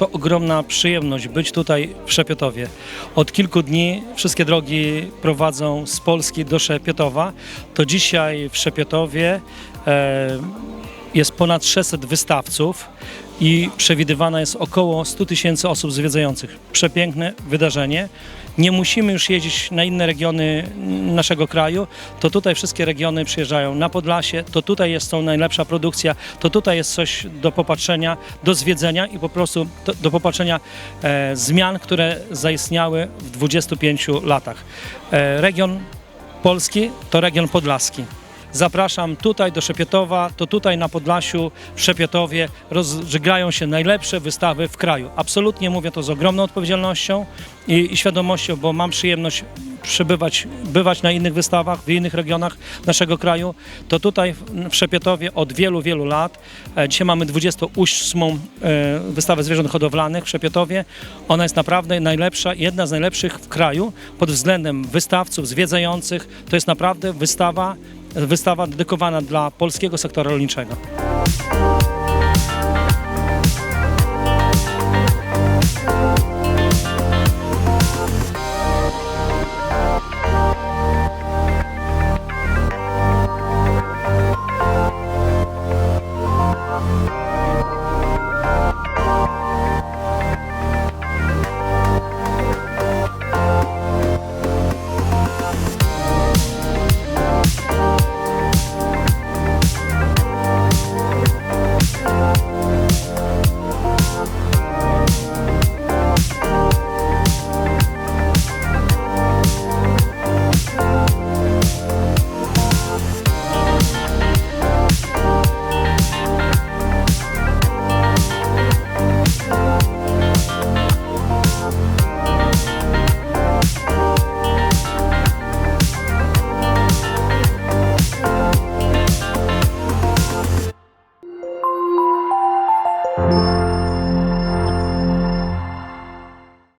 To ogromna przyjemność być tutaj w Szepietowie. Od kilku dni wszystkie drogi prowadzą z Polski do Szepietowa. To dzisiaj w Szepietowie e, jest ponad 600 wystawców i przewidywana jest około 100 tysięcy osób zwiedzających. Przepiękne wydarzenie. Nie musimy już jeździć na inne regiony naszego kraju, to tutaj wszystkie regiony przyjeżdżają na Podlasie, to tutaj jest tą najlepsza produkcja, to tutaj jest coś do popatrzenia, do zwiedzenia i po prostu do, do popatrzenia e, zmian, które zaistniały w 25 latach. E, region Polski to region podlaski. Zapraszam tutaj do Szepietowa, to tutaj na Podlasiu, w Szepietowie rozżygają się najlepsze wystawy w kraju. Absolutnie mówię to z ogromną odpowiedzialnością i, i świadomością, bo mam przyjemność przybywać, bywać na innych wystawach, w innych regionach naszego kraju. To tutaj w- Szepietowie od wielu, wielu lat. E, Dzisiaj mamy 28. e, wystawę zwierząt hodowlanych w Szepietowie. Ona jest naprawdę najlepsza, jedna z najlepszych w kraju pod względem wystawców, zwiedzających. To jest naprawdę wystawa, wystawa dedykowana dla polskiego sektora rolniczego.